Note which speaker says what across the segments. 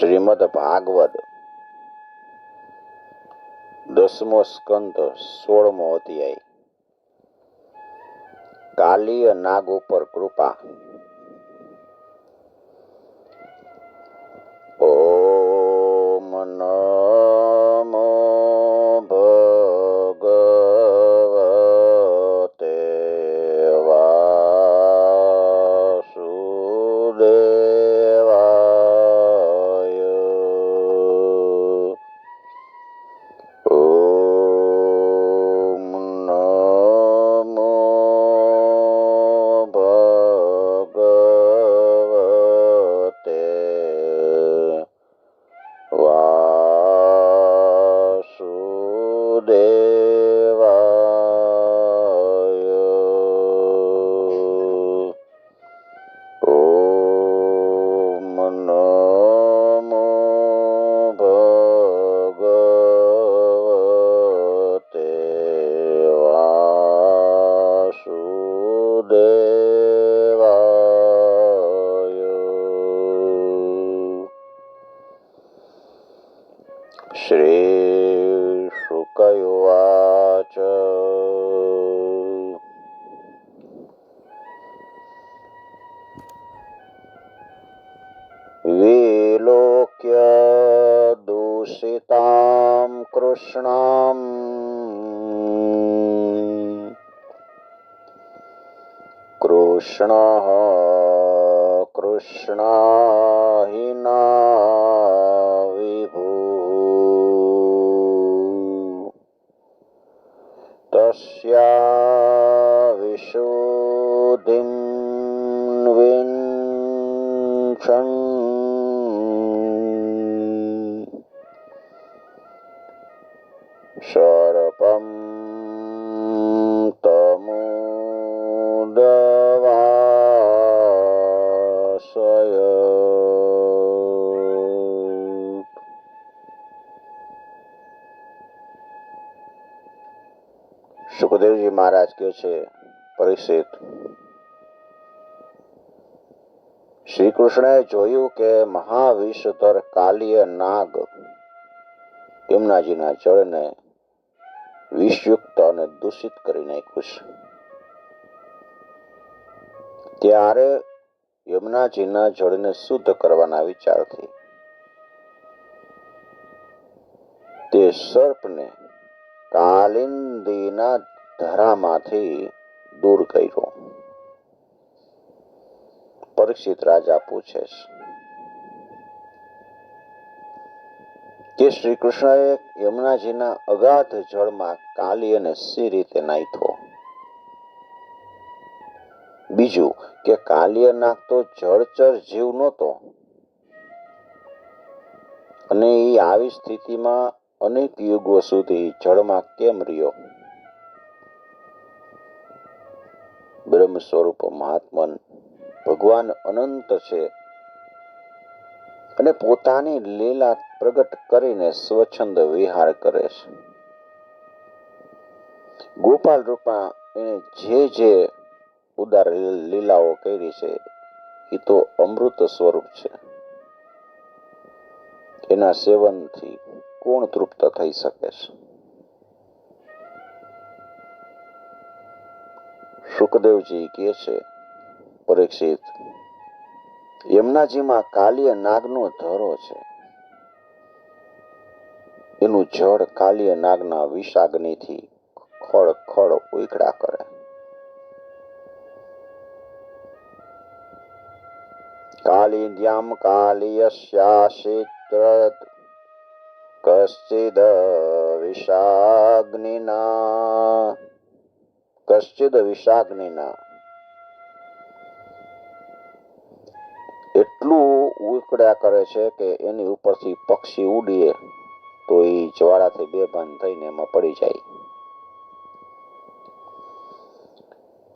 Speaker 1: શ્રીમદ ભાગવત દસમો સ્કંદ સોળમો અધ્યાય. કાલીય નાગ ઉપર કૃપા. ઓમ નમો विलोक्य दूषितां कृष्णाम् कृष्णः कृष्णा हि न विभुः तस्या विशुद्धिं विन्छन् સુખદેવજી મહારાજ કહે છે પરીક્ષિત શ્રી કૃષ્ણએ જોયું કે મહાવિશ્વતર કાલીય નાગ યમુનાજીના જળને વિષયુક્ત અને દૂષિત કરી નાખ્યું છે. ત્યારે યમુનાજીના જળને શુદ્ધ કરવાના વિચારથી તે સર્પને કાલિંદીના ધરામાંથી દૂર કર્યો. પરીક્ષિત રાજા પૂછે કે શ્રી કૃષ્ણએ યમુનાજીના અગાધ જળમાં કાલી અને સી રીતે નાખ્યો? બીજું, કે કાલિય નાખતો જળચર જીવ નહોતો? અને એ આવી સ્થિતિમાં અનેક યુગો સુધી જળમાં કેમ રહ્યો? બ્રહ્મ સ્વરૂપ મહાત્મન. ભગવાન અનંત છે. અને પોતાની લીલા પ્રગટ કરીને સ્વચ્છંદ વિહાર કરે છે. ગોપાલ રૂપા એને જે જે ઉદાર લીલાઓ કરી છે, એ તો અમૃત સ્વરૂપ છે. એના સેવનથી કોણ તૃપ્ત થઈ શકે છે? સુખદેવજી કહે છે, પરીક્ષિત યમુનાજીમાં કાલીય નાગનો ધરો છે. એનું જળ કાલીય નાગના વિષાગ્નિથી ખળ ખળ ઉકળા કરે. કાલિદ્યામ કાલિયસ્યાશિત્ર કશ્ચિદ વિષાગ્નિના કશ્ચિદ વિષાગ્નિના એટલું ઉકળ્યા કરે છે કે એની ઉપરથી પક્ષી ઉડીએ તો એ જ્વાળાથી બેભાન થઈને એમાં પડી જાય.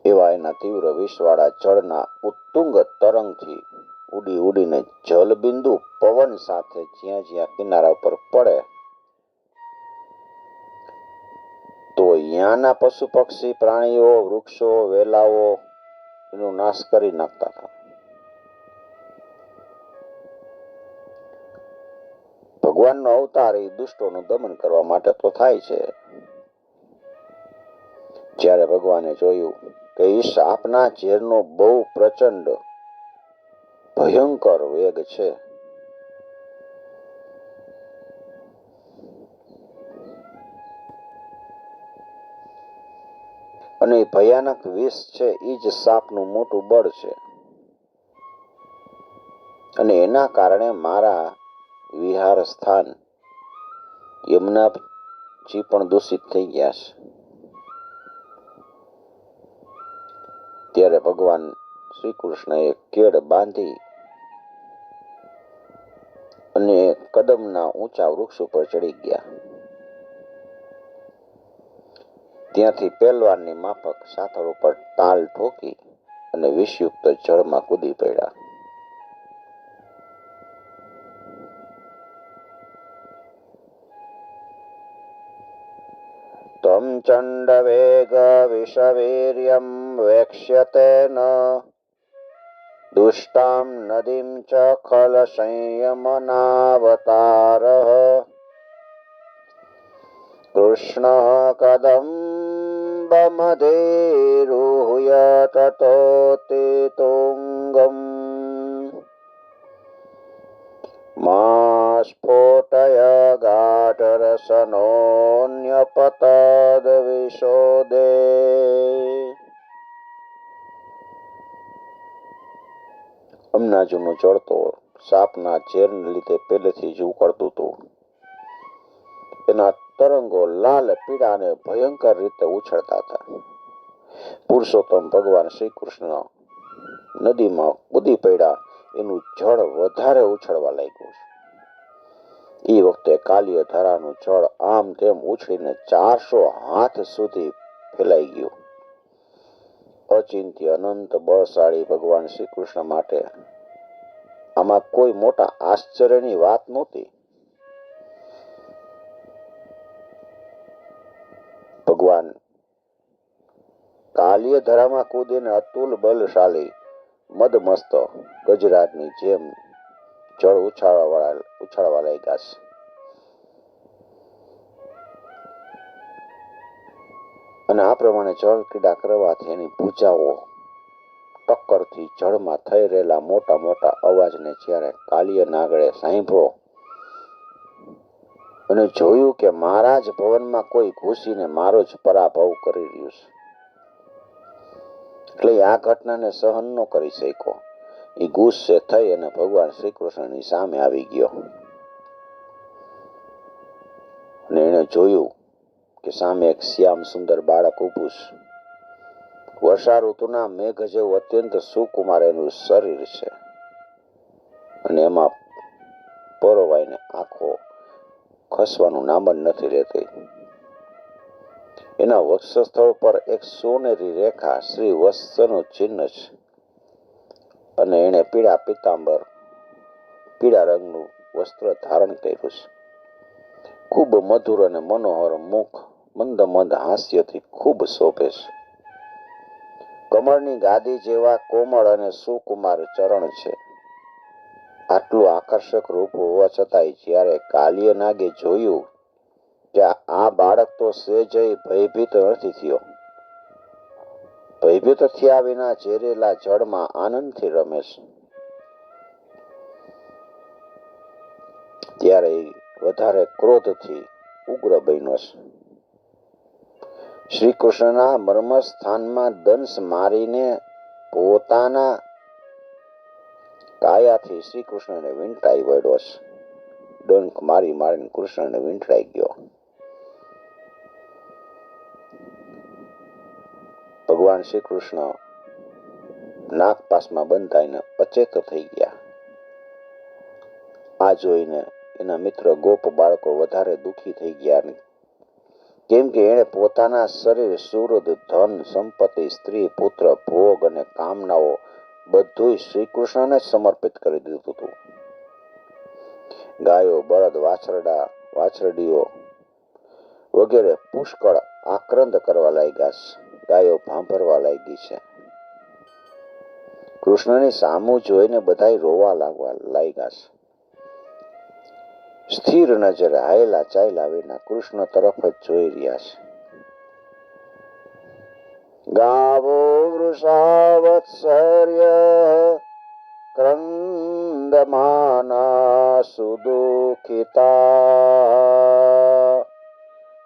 Speaker 1: એવા એના તીવ્ર વિષવાળા જળના ઉત્તુંગ તરંગથી ઉડી ઉડીને જલબિંદુ પવન સાથે જ્યાં જ્યાં કિનારા ઉપર પડે અહીંયાના પશુ પક્ષી પ્રાણીઓ, વૃક્ષો, વેલાઓ, એનો નાશ કરી નાખતા હતા. ભગવાનનો અવતાર એ દુષ્ટોનું દમન કરવા માટે તો થાય છે. જ્યારે ભગવાને જોયું કે એ સાપના ઝેરનો બહુ પ્રચંડ, ભયંકર વેગ છે અને ભયાનક વિષ છે, એ જ સાપનું મોટું બળ છે. અને એના કારણે મારા વિહાર સ્થાન યમુનાજી પણ દૂષિત થઈ ગયા છે. ત્યારે ભગવાન શ્રી કૃષ્ણએ કેળ બાંધી અને કદમના ઊંચા વૃક્ષ ઉપર ચડી ગયા. ત્યાંથી પહેલવાનની માફક સાથળ ઉપર તાલ ઠોકી અને વિષયુક્ત જળમાં કૂદી પડ્યા. ત્વં ચંડવેગ વિષવીર્યમ વેક્ષ્યતે ન. દુષ્ટામ નદીમ ચ ખલ સંયમનાવતાર. કૃષ્ણ કદમ कृष्णः कदम्बमधीरुह्य ततोति तुङ्गम् मा स्फोटय गाढरसनोऽन्यपतद्विशोदे અમનાજુનો ચડતો સાપના ઝેરને લીધે પહેલેથી જ ઉકળતું હતું એના તરંગો લાલ, પીળા અને ભયંકર રીતે ઉછળતા હતા. પુરુષોત્તમ ભગવાન શ્રી કૃષ્ણ નદીમાં કૂદી પડ્યા. એનું જળ વધારે ઉછળવા લાગ્યું છે. એ વખતે કાલીય ધારાનું જળ આમ તેમ ઉછળીને ચારસો હાથ સુધી ફેલાઈ ગયું. અચિંત્ય અનંત બળશાળી ભગવાન શ્રી કૃષ્ણ માટે આમાં કોઈ મોટા આશ્ચર્યની વાત નહોતી. ભગવાન. કાલ્ય ધરામાં કૂદીને અતુલ બલશાળી, મદમસ્ત ગજરાજની જેમ જળ ઉછાળવા વાળા ઉછાળવા લાગ્યા છે અને આ પ્રમાણે જળ ક્રીડા કરવાથી એની ભૂજાઓ ટક્કરથી જળમાં થઈ રહેલા મોટા મોટા અવાજને જ્યારે કાલિય નાગડે સાંભળો અને જોયું કે મારા જ ભવનમાં કોઈ ઘૂસીને મારો જ પરાભવ કરી રહ્યું છે. એટલે આ ઘટનાને સહન ન કરી શક્યો. એ ગુસ્સે થઈ અને ભગવાન શ્રી કૃષ્ણની સામે આવી ગયો. અને એને જોયું કે સામે એક શ્યામ સુંદર બાળક ઊભું છે. વર્ષા ઋતુના મેઘ જેવું અત્યંત સુકુમાર એનું શરીર છે. અને એમાં પરોવાઈને આંખો ખસવાનું નામ જ નથી રહેતી. એના વક્ષસ્થળ પર એક સોનેરી રેખા શ્રી વત્સનું ચિહ્ન છે. અને એણે પીળા પિતાંબર પીળા રંગનું વસ્ત્ર ધારણ કર્યું છે. ખૂબ મધુર અને મનોહર મુખ મંદ મંદ હાસ્યથી ખૂબ શોભે છે. કમળની ગાદી જેવા કોમળ અને સુકુમાર ચરણ છે. આટલું આકર્ષક રૂપ હોવા છતાંય જ્યારે કાલિય નાગે જોયું કે આ બાળક તો સેજય ભયભીત નથી થયો. ભયભીત થયા વિના ઝેરેલા જળમાં આનંદથી રમે છે. ત્યારે વધારે ક્રોધથી ઉગ્ર બન્યો છે. શ્રી કૃષ્ણના મર્મ સ્થાનમાં દંશ મારીને પોતાના કાયાથી શ્રી કૃષ્ણને વીંટાઈ વળ્યો ડંખ મારી મારીને કૃષ્ણને વીંટળાઈ ગયો. ભગવાન શ્રી કૃષ્ણ નાગપાસમાં બંધાઈને અચેત થઈ ગયા. આ જોઈને એના મિત્ર ગોપ બાળકો વધારે દુખી થઈ ગયા કેમ કે એણે પોતાના શરીર સુરદ ધન, સંપત્તિ, સ્ત્રી, પુત્ર, ભોગ અને કામનાઓ બધું શ્રી કૃષ્ણને સમર્પિત કરી દીધું હતું. ગાયો, બળદ, વાછરડા, વાછરડીઓ વગેરે પુષ્કળ આક્રંદ કરવા લાગ્યા છે. ગાયો ભાંભરવા લાગી છે. કૃષ્ણની સામું જોઈને બધાય રોવા લાગવા લાગ્યા છે. સ્થિર નજરે આયેલા ચાયલા વિના કૃષ્ણ તરફ જ જોઈ રહ્યા છે. વૃષાવત્સર્ય ક્રંદમાના સુદુઃખિતા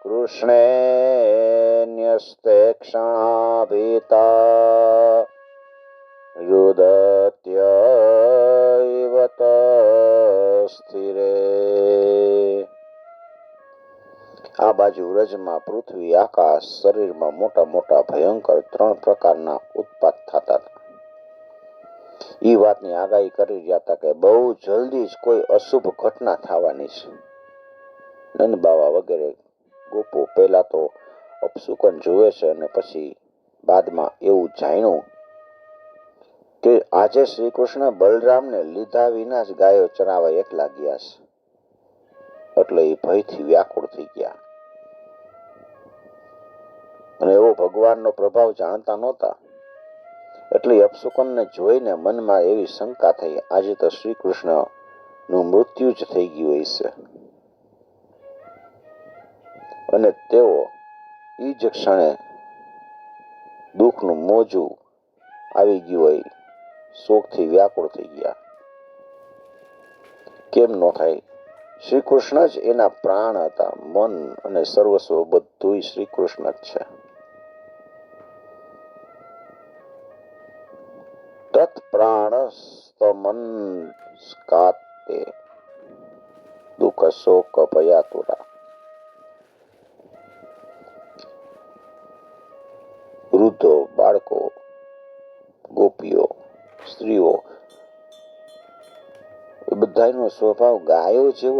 Speaker 1: કૃષ્ણે ન્યસ્તે ક્ષણાભીતા રુદત્યૈવ સ્થિરે આ બાજુ વ્રજમાં પૃથ્વી, આકાશ, શરીરમાં મોટા મોટા ભયંકર ત્રણ પ્રકારના ઉત્પાત થતા હતા. એ વાતની આગાહી કરી રહ્યા હતા કે બહુ જલ્દી જ કોઈ અશુભ ઘટના થવાની છે. નંદ બાવા વગેરે ગોપો પહેલા તો અપશુકન જોવે છે અને પછી બાદમાં એવું જાણ્યું કે આજે શ્રી કૃષ્ણ બલરામને લીધા વિના જ ગાયો ચરાવવા એકલા ગયા છે. એટલે એ ભયથી વ્યાકુળ થઈ ગયા. ભગવાનનો પ્રભાવ જાણતા નહોતા. એટલે અપશુકનને જોઈને મનમાં એવી શંકા થઈ. આજે તો શ્રી કૃષ્ણનું મૃત્યુ જ થઈ ગયું હશે. અને તેઓ એ જ ક્ષણે દુઃખનું મોજું આવી ગયું હોય. શોકથી વ્યાકુળ થઈ ગયા. કેમ ન થાય? શ્રી કૃષ્ણ જ એના પ્રાણ હતા. મન અને સર્વસ્વ બધું શ્રી કૃષ્ણ જ છે. તત્પ્રાણસ્તમન સ્કાતે દુઃખ શોક ભયાતુરા વૃદ્ધો બાળકો ગોપીઓ સ્ત્રીઓ એ બધાનો સ્વભાવ ગાયો જેવો